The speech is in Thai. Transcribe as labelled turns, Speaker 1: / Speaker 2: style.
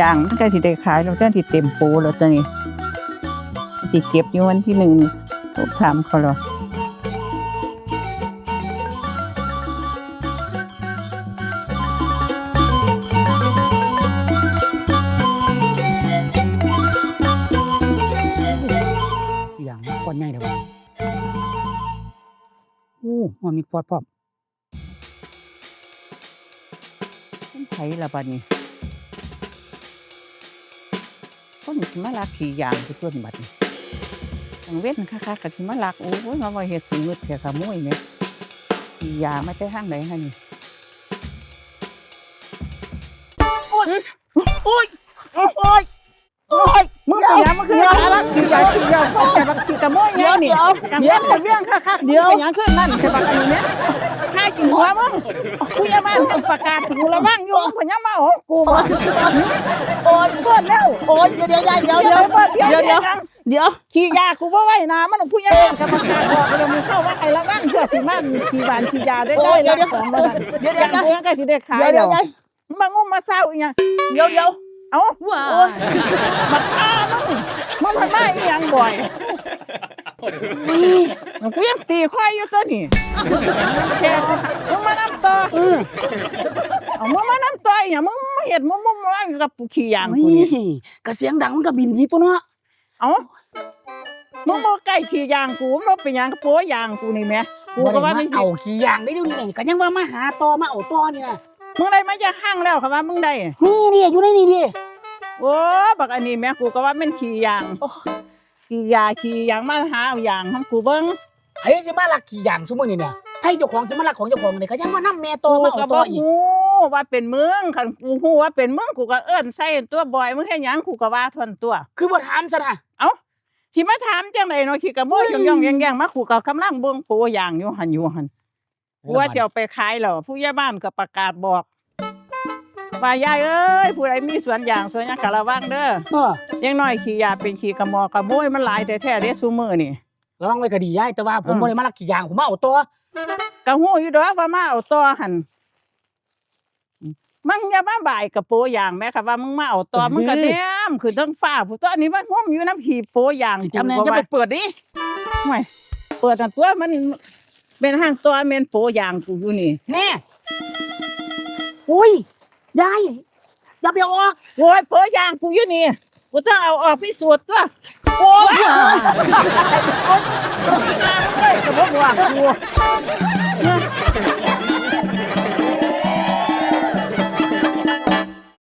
Speaker 1: ยางมันก็สิได้ขายแล้วเจ้าสิเต็มโปแล้วตัวนี้สิเก็บอยู่วันที่หนึ่งผมถามเขาหรอ
Speaker 2: อย่างก้อนใหญ่เดี๋ยวโอ้หอมมีฟอดพร้อม
Speaker 1: คนไผละบัดนี้ คนสิมาลักขี่ยางไปทั่วบัดนี้ทังเว้นค่ะๆก็สิมาลักโอ้ยมาว่าเฮ็ดสิงึดแค่ขโมยแหมขี่ยางมาแต่ทางไหนหั่นนี่
Speaker 2: โอ้ยโอ้ยโอ้ย
Speaker 1: มึงไปหยังมึงคือหาลักขี่ยางขี่ยางเขาแต่บักขี่ขโมยแหมนี่กังเว้นกับเรื่องค่ะๆเดี๋ยวไปหยังขึ้นนั่นแต่บักอันนี้แหมข้า กินหัวมึงกูอย่ามาประกาศกูระวังอยู่มึงพะยังมาโอ้กูบ่
Speaker 2: โอ้ย
Speaker 1: เกิดแล้ว
Speaker 2: โอ้ยเดี๋ยวเดี๋ยวเดี๋ยว
Speaker 1: เดี๋
Speaker 2: เดี๋
Speaker 1: ย
Speaker 2: ยวว
Speaker 1: เดี๋ยว
Speaker 2: เดี๋ยวเดี๋ยว
Speaker 1: เดี๋ยวขี่ยากูว่าไว้นะมันผู้ใหญ่บ้านกรรมการบอกเลยมึงเข้าว่าไอ้ละบ้างเพื่อสิมันขี่บานขี่ยาได้ได้รักของมันเดี๋ยวเดี๋ยวเดี๋ยวก็สิได้ขาย
Speaker 2: เดี๋ยว
Speaker 1: เดี๋
Speaker 2: เดี๋
Speaker 1: ย
Speaker 2: ยวว
Speaker 1: มางุมมาเศร้าอีหยัง
Speaker 2: เดี๋ยวเดี๋ยว
Speaker 1: เอ้ามาฆ่ามึงมันมาอีหยังบ่อย กูยังตีควายอยู่ตัวนี่แค่มึงมานำต่อเอามึงมานำต่ออีหยังมึงมาเห็ดมึงมึงมากับขี่ยางกูนี่
Speaker 2: นี่กระเสียงดังมันก็บินทีตัวเนาะ
Speaker 1: เอ้ามึงบ่ใกล้ขี่ยางกูมึงบ่เป็นหยังกับโป้ยางกูนี่แหม่กูก็ว่า
Speaker 2: มั
Speaker 1: มันน
Speaker 2: เอาขี้ยางได้ดูนี่ก็ยังว่ามาหาตอมาเอาตอนี่นะ
Speaker 1: มึงได้มาจะห้างแล้วค่ะว่ามึงได้
Speaker 2: นี่นี่อยู่ในนี่ดิ
Speaker 1: โอ้บักอันนี้แหม่กูก็ว่ามันขี่ยาง
Speaker 2: โอ้
Speaker 1: ขี่ยาขี่ยางมาหาเอายางของกูเบิ่ง
Speaker 2: ไอ้สิมาลักขี้ยางซุมื้อนี่เนี่ยให้เจ้าของสิมาลักของเจ้าของนี่ก็ยังว่านํแม่ตอ
Speaker 1: กู
Speaker 2: มา
Speaker 1: ก็
Speaker 2: เอาต
Speaker 1: บ่
Speaker 2: ออีก
Speaker 1: ฮู้ว่าเป็นมึงคันกูฮู้ว่าเป็นมึงกูก็เอิ้นใส่ตัวบ่อยมึงเฮ็ดหยังกูก็ว่าทนตัว
Speaker 2: คือบ่ถามซะนะ
Speaker 1: เอ้าสิมาถามจังไดเนาะขี้กระโมย
Speaker 2: เฮ้ย
Speaker 1: ย่องๆแย่งๆมากูก็กำลังเบิ่งโปยางอยู่หั่นอยู่หั่นกูว่าจะเอาไปขายแล้วผู้ใหญ่บ้านก็ประกาศบอก ว่ายายเอ้ยผู้ใดมีสวนยางสวนหยางกะระวังเด้อ
Speaker 2: เออ
Speaker 1: อยังน้อยขี้ยาเป็นขี้กระมอกระโมยมันหลายแท้ๆเด้ซุมื้อนี่
Speaker 2: ระวังไว้ก็ดียายแต่ว่าผม
Speaker 1: อืม
Speaker 2: บ่ได้มาลักขี้ยางผมมาเอาตอกะ
Speaker 1: ฮู้อยู่ดอกว่ามาเอาต่อหั่นมึงอย่ามาบ่ายกับโปยางแม่ค่ะว่ามึงมาเอาต่อมึงก็แนมคือทั้งฟ้าผู้ตัวอันนี้มันห่มอยู่น้ำหีบโปยาง
Speaker 2: จำแน่
Speaker 1: กู
Speaker 2: จะ
Speaker 1: ก็
Speaker 2: ไป
Speaker 1: ว่า
Speaker 2: เปิดดิ
Speaker 1: ห่วยเปิดอันตัวมันเป็นห้างตัวแม่นโปยางกูอยู่นี่
Speaker 2: แน่อุ้ย ยายอย่าไปเอาออก
Speaker 1: โอ้ยโปยางกูอยู่นี่กูต้องเอาออกพิสูจน์ตัว
Speaker 2: โอ้ย
Speaker 1: เฮ้ยกระบอกว่ากู